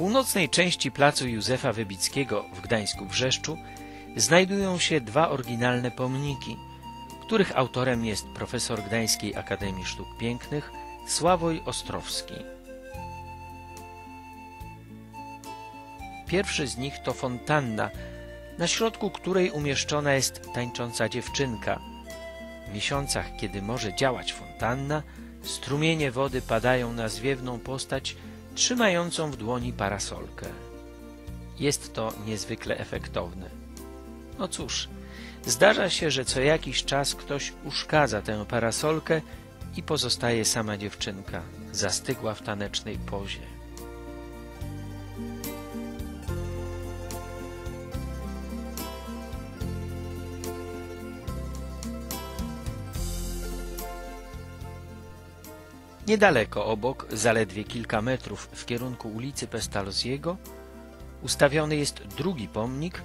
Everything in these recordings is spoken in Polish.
północnej części placu Józefa Wybickiego w Gdańsku-Wrzeszczu znajdują się dwa oryginalne pomniki, których autorem jest profesor Gdańskiej Akademii Sztuk Pięknych Sławoj Ostrowski. Pierwszy z nich to fontanna, na środku której umieszczona jest tańcząca dziewczynka. W miesiącach, kiedy może działać fontanna, strumienie wody padają na zwiewną postać trzymającą w dłoni parasolkę. Jest to niezwykle efektowne. No cóż, zdarza się, że co jakiś czas ktoś uszkadza tę parasolkę i pozostaje sama dziewczynka, zastygła w tanecznej pozie. Niedaleko obok, zaledwie kilka metrów w kierunku ulicy Pestalozziego, ustawiony jest drugi pomnik,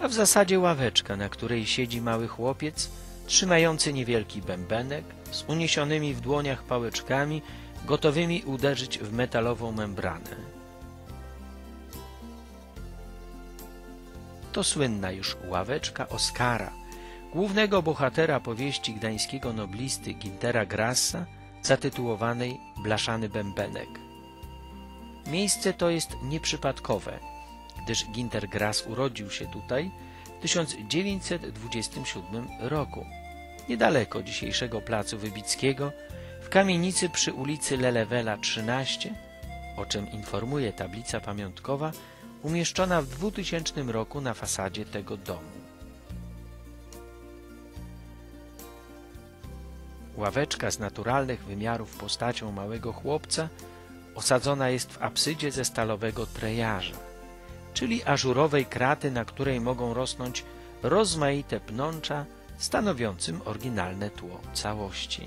a w zasadzie ławeczka, na której siedzi mały chłopiec, trzymający niewielki bębenek, z uniesionymi w dłoniach pałeczkami, gotowymi uderzyć w metalową membranę. To słynna już ławeczka Oskara, głównego bohatera powieści gdańskiego noblisty Gintera Grassa, zatytułowanej Blaszany Bębenek. Miejsce to jest nieprzypadkowe, gdyż Ginter Grass urodził się tutaj w 1927 roku, niedaleko dzisiejszego placu Wybickiego, w kamienicy przy ulicy Lelewela 13, o czym informuje tablica pamiątkowa umieszczona w 2000 roku na fasadzie tego domu. Ławeczka z naturalnych wymiarów postacią małego chłopca osadzona jest w apsydzie ze stalowego trejarza, czyli ażurowej kraty, na której mogą rosnąć rozmaite pnącza stanowiącym oryginalne tło całości.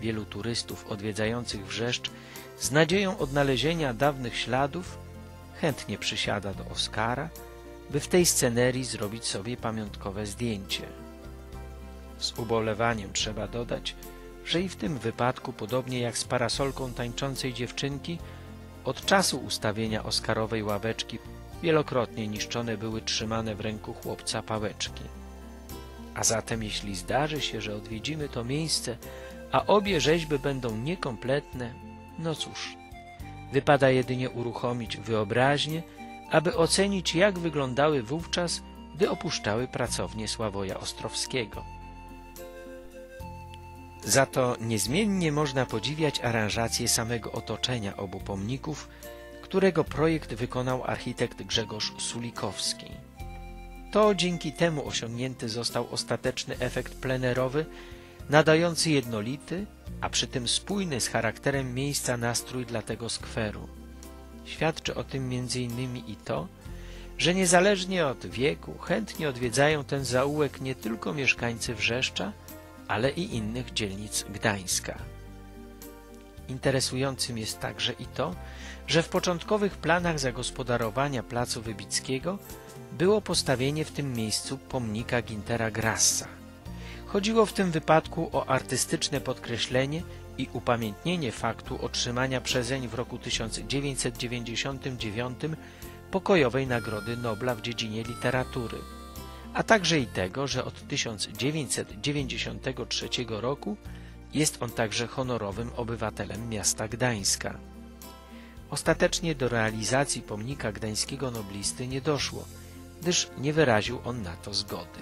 Wielu turystów odwiedzających Wrzeszcz z nadzieją odnalezienia dawnych śladów chętnie przysiada do Oskara, by w tej scenerii zrobić sobie pamiątkowe zdjęcie. Z ubolewaniem trzeba dodać, że i w tym wypadku, podobnie jak z parasolką tańczącej dziewczynki, od czasu ustawienia Oskarowej ławeczki wielokrotnie niszczone były trzymane w ręku chłopca pałeczki. A zatem jeśli zdarzy się, że odwiedzimy to miejsce, a obie rzeźby będą niekompletne, no cóż, wypada jedynie uruchomić wyobraźnię, aby ocenić jak wyglądały wówczas, gdy opuszczały pracownię Sławoja Ostrowskiego. Za to niezmiennie można podziwiać aranżację samego otoczenia obu pomników, którego projekt wykonał architekt Grzegorz Sulikowski. To dzięki temu osiągnięty został ostateczny efekt plenerowy, nadający jednolity, a przy tym spójny z charakterem miejsca nastrój dla tego skweru. Świadczy o tym m.in. i to, że niezależnie od wieku chętnie odwiedzają ten zaułek nie tylko mieszkańcy Wrzeszcza, ale i innych dzielnic Gdańska. Interesującym jest także i to, że w początkowych planach zagospodarowania Placu Wybickiego było postawienie w tym miejscu pomnika Gintera Grassa. Chodziło w tym wypadku o artystyczne podkreślenie i upamiętnienie faktu otrzymania przezeń w roku 1999 pokojowej Nagrody Nobla w dziedzinie literatury a także i tego, że od 1993 roku jest on także honorowym obywatelem miasta Gdańska. Ostatecznie do realizacji pomnika gdańskiego noblisty nie doszło, gdyż nie wyraził on na to zgody.